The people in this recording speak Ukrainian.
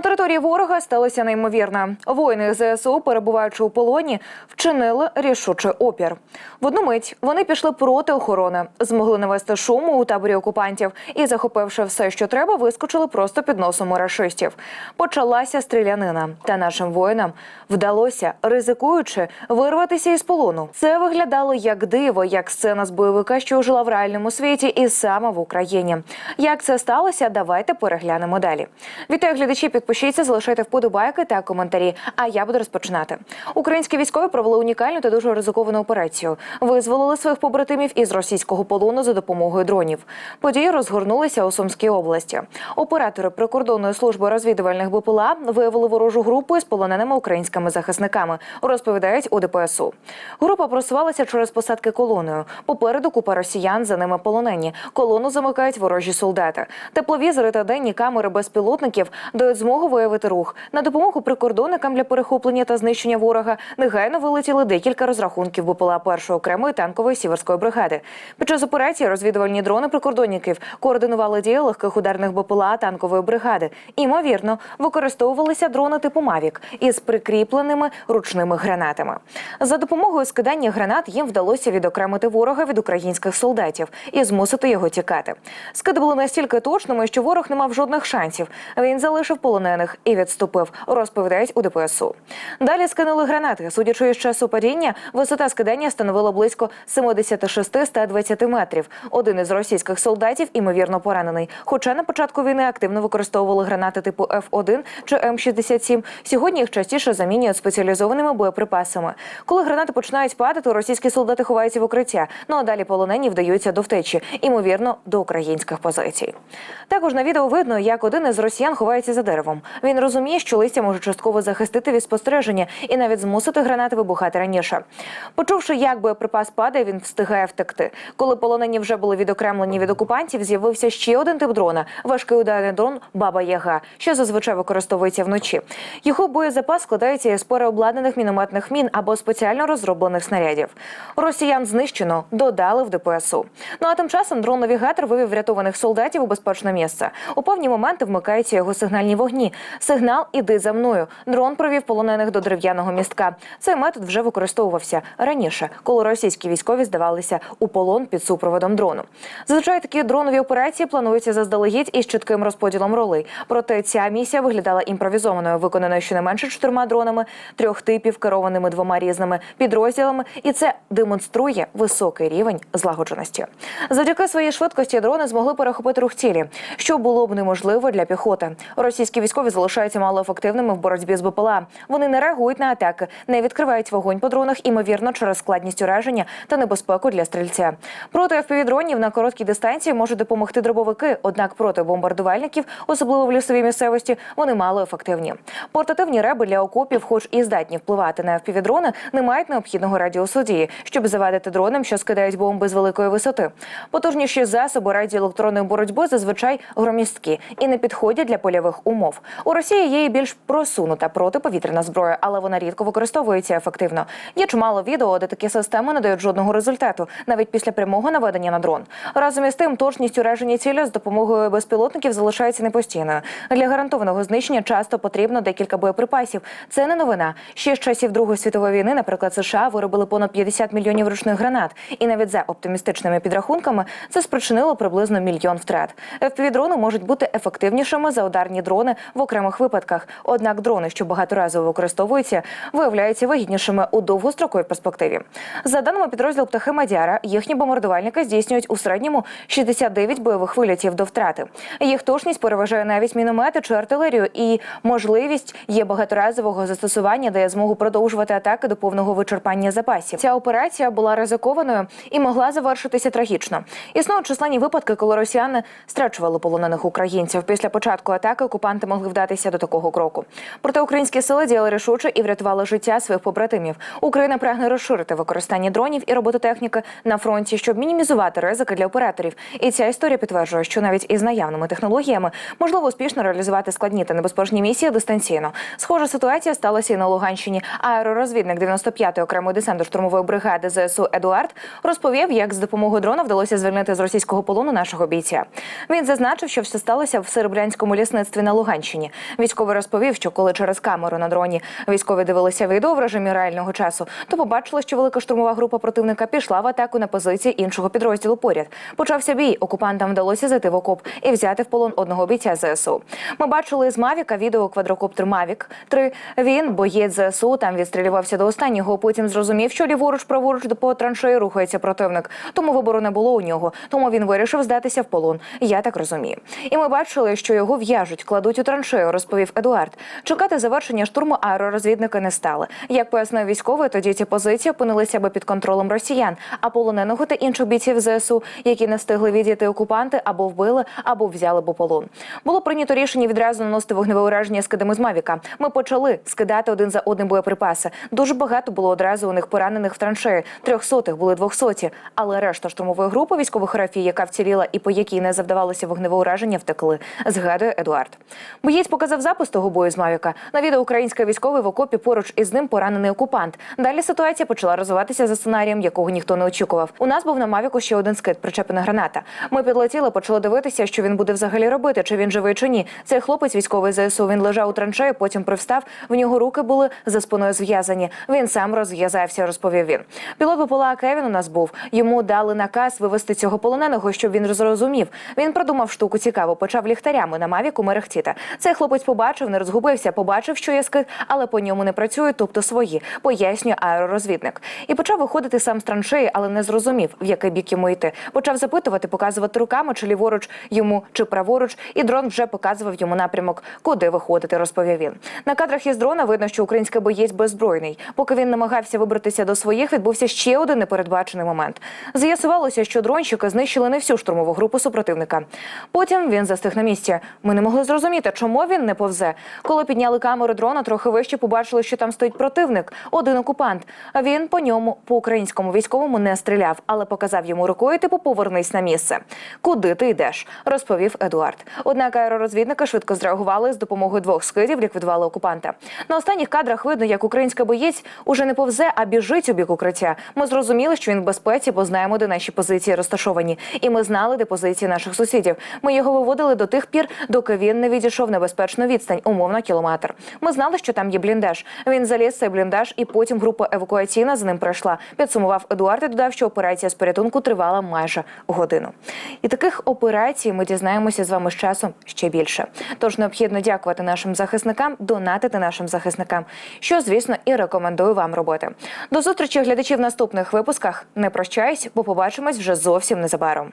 Території ворога сталося неймовірне. Воїни ЗСУ, перебуваючи у полоні, вчинили рішучий опір. В одну мить вони пішли проти охорони, змогли навести шуму у таборі окупантів і, захопивши все, що треба, вискочили просто під носом рашистів. Почалася стрілянина, та нашим воїнам вдалося, ризикуючи, вирватися із полону. Це виглядало як диво, як сцена з бойовика, що жила в реальному світі, і саме в Україні. Як це сталося? Давайте переглянемо далі. Вітаю глядачі, підпишіться, залишайте вподобайки та коментарі. А я буду розпочинати. Українські військові провели унікальну та дуже ризиковану операцію. Визволили своїх побратимів із російського полону за допомогою дронів. Події розгорнулися у Сумській області. Оператори прикордонної служби розвідувальних БПЛА виявили ворожу групу із полоненими українськими захисниками. Розповідають у ДПСУ. Група просувалася через посадки колоною. Попереду купа росіян, за ними полонені. Колону замикають ворожі солдати. Тепловізори та денні камери безпілотників дають змогу виявити рух. На допомогу прикордонникам для перехоплення та знищення ворога негайно вилетіли декілька розрахунків БПЛА першої окремої танкової сіверської бригади. Під час операції розвідувальні дрони прикордонників координували дії легких ударних БПЛА танкової бригади. Імовірно, використовувалися дрони типу Мавік із прикріпленими ручними гранатами. За допомогою скидання гранат їм вдалося відокремити ворога від українських солдатів і змусити його тікати. Скиди були настільки точними, що ворог не мав жодних шансів. Він залишив полонених і відступив. Розповідають у ДПСУ. Далі скинули гранати. Судячи із часу падіння, висота скидання становила близько 76-120 метрів. Один із російських солдатів імовірно поранений. Хоча на початку війни активно використовували гранати типу F1 чи М67. Сьогодні їх частіше замінюють спеціалізованими боєприпасами. Коли гранати починають падати, російські солдати ховаються в укриття. Ну а далі полонені вдаються до втечі, імовірно, до українських позицій. Також на відео видно, як один із росіян ховається за деревом. Він розуміє, що листя може частково захистити від спостереження і навіть змусити гранати вибухати раніше. Почувши, як боєприпас падає, він встигає втекти. Коли полонені вже були відокремлені від окупантів, з'явився ще один тип дрона важкий ударний дрон Баба Яга, що зазвичай використовується вночі. Його боєзапас складається із переобладнаних мінометних мін або спеціально розроблених снарядів. Росіян знищено, додали в ДПСУ. Ну а тим часом дрон-навігатор вивів врятованих солдатів у безпечне місце. У певні моменти вмикаються його сигнальні вогні. Сигнал іди за мною. Дрон провів полонених до дерев'яного містка. Цей метод вже використовувався раніше, коли російські військові здавалися у полон під супроводом дрону. Зазвичай такі дронові операції плануються заздалегідь із чітким розподілом ролей. Проте ця місія виглядала імпровізованою, виконаною щонайменше чотирма дронами трьох типів, керованими двома різними підрозділами, і це демонструє високий рівень злагодженості. Завдяки своїй швидкості дрони змогли перехопити рух цілі, що було б неможливо для піхоти. Російські військові залишаються малоефективними в боротьбі з БПЛА. Вони не реагують на атаки, не відкривають вогонь по дронах, імовірно, через складність ураження та небезпеку для стрільця. Проти FPV-дронів на короткій дистанції можуть допомогти дробовики, однак проти бомбардувальників, особливо в лісовій місцевості, вони мало ефективні. Портативні реби для окопів, хоч і здатні впливати на FPV-дрони, не мають необхідного радіусу дії, щоб завадити дронам, що скидають бомби з великої висоти. Потужніші засоби радіоелектронної боротьби зазвичай громісткі і не підходять для польових умов. У Росії є більш просунута протиповітряна зброя, але вона рідко використовується ефективно. Є чимало відео, де такі системи не дають жодного результату, навіть після прямого наведення на дрон. Разом із тим, точність ураження цілі з допомогою безпілотників залишається непостійною. Для гарантованого знищення часто потрібно декілька боєприпасів. Це не новина. Ще з часів Другої світової війни, наприклад, США виробили понад 50 мільйонів ручних гранат, і навіть за оптимістичними підрахунками це спричинило приблизно мільйон втрат. FPV-дрони можуть бути ефективнішими за ударні дрони в окремих випадках. Однак дрони, що багаторазово використовуються, виявляються вигіднішими у довгостроковій перспективі. За даними підрозділу птахи Мадяра, їхні бомбардувальники здійснюють у середньому 69 бойових вилітів до втрати. Їх точність переважає навіть міномети чи артилерію, і можливість є багаторазового застосування, дає змогу продовжувати атаки до повного вичерпання запасів. Ця операція була ризикованою і могла завершитися трагічно. Існують численні випадки, коли росіяни страчували полонених українців. Після початку атаки окупанти могли вдатися до такого кроку. Проте українські сили діяли рішуче і врятували життя своїх побратимів. Україна прагне розширити використання дронів і робототехніки на фронті, щоб мінімізувати ризики для операторів. І ця історія підтверджує, що навіть із наявними технологіями можливо успішно реалізувати складні та небезпечні місії дистанційно. Схожа ситуація сталася і на Луганщині. Аеророзвідник 95-ї окремої десантно-штурмової бригади ЗСУ Едуард розповів, як з допомогою дрона вдалося звільнити з російського полону нашого бійця. Він зазначив, що все сталося в серебрянському лісництві на Луганщині. Луганщині. Військовий розповів, що коли через камеру на дроні військові дивилися відео в режимі реального часу, то побачили, що велика штурмова група противника пішла в атаку на позиції іншого підрозділу поряд. Почався бій. Окупантам вдалося зайти в окоп і взяти в полон одного бійця ЗСУ. Ми бачили з Мавіка відео квадрокоптер Мавік 3 Він боєць ЗСУ там відстрілювався до останнього. Потім зрозумів, що ліворуч, праворуч по траншеї рухається противник. Тому вибору не було у нього. Тому він вирішив здатися в полон. Я так розумію. І ми бачили, що його в'яжуть, кладуть у траншею, розповів Едуард. Чекати завершення штурму аеророзвідники не стали. Як пояснив військовий, тоді ці позиції опинилися би під контролем росіян, а полоненого та інших бійців ЗСУ, які не встигли відійти окупанти, або вбили, або взяли б у полон. Було прийнято рішення відразу наносити вогневе ураження скидами з Мавіка. Ми почали скидати один за одним боєприпаси. Дуже багато було одразу у них поранених в траншеї. Трьохсотих були двохсоті. Але решта штурмової групи військових рафій, яка вціліла і по якій не завдавалося вогневе ураження, втекли. Згадує Едуард. Боєць показав запис того бою з Мавіка. На відео український військовий в окопі поруч із ним поранений окупант. Далі ситуація почала розвиватися за сценарієм, якого ніхто не очікував. У нас був на Мавіку ще один скид, причепена граната. Ми підлетіли, почали дивитися, що він буде взагалі робити, чи він живий, чи ні. Цей хлопець військовий ЗСУ. Він лежав у траншеї, потім привстав. В нього руки були за спиною зв'язані. Він сам розв'язався, розповів він. Пілот БПЛА Кевін у нас був. Йому дали наказ вивести цього полоненого, щоб він зрозумів. Він продумав штуку цікаву, почав ліхтарями на мавіку мерехтіти. Цей хлопець побачив, не розгубився, побачив, що є скид, але по ньому не працює, тобто свої, пояснює аеророзвідник. І почав виходити сам з траншеї, але не зрозумів, в який бік йому йти. Почав запитувати, показувати руками, чи ліворуч йому, чи праворуч, і дрон вже показував йому напрямок, куди виходити, розповів він. На кадрах із дрона видно, що український боєць беззбройний. Поки він намагався вибратися до своїх, відбувся ще один непередбачений момент. З'ясувалося, що дронщики знищили не всю штурмову групу супротивника. Потім він застиг на місці. Ми не могли зрозуміти, чому він не повзе. Коли підняли камеру дрона, трохи вище побачили, що там стоїть противник, один окупант. Він по ньому, по українському військовому, не стріляв, але показав йому рукою, типу повернись на місце. Куди ти йдеш? розповів Едуард. Однак аеророзвідники швидко зреагували з допомогою двох скидів, ліквідували окупанта. На останніх кадрах видно, як український боєць уже не повзе, а біжить у бік укриття. Ми зрозуміли, що він в безпеці, бо знаємо, де наші позиції розташовані. І ми знали, де позиції наших сусідів. Ми його виводили до тих пір, доки він не відійшов на безпечну відстань, умовно кілометр. Ми знали, що там є бліндаж. Він заліз цей бліндаж, і потім група евакуаційна з ним пройшла. Підсумував Едуард і додав, що операція з порятунку тривала майже годину. І таких операцій ми дізнаємося з вами з часом ще більше. Тож необхідно дякувати нашим захисникам, донатити нашим захисникам, що звісно і рекомендую вам робити. До зустрічі глядачі в наступних випусках. Не прощаюсь, бо побачимось вже зовсім незабаром.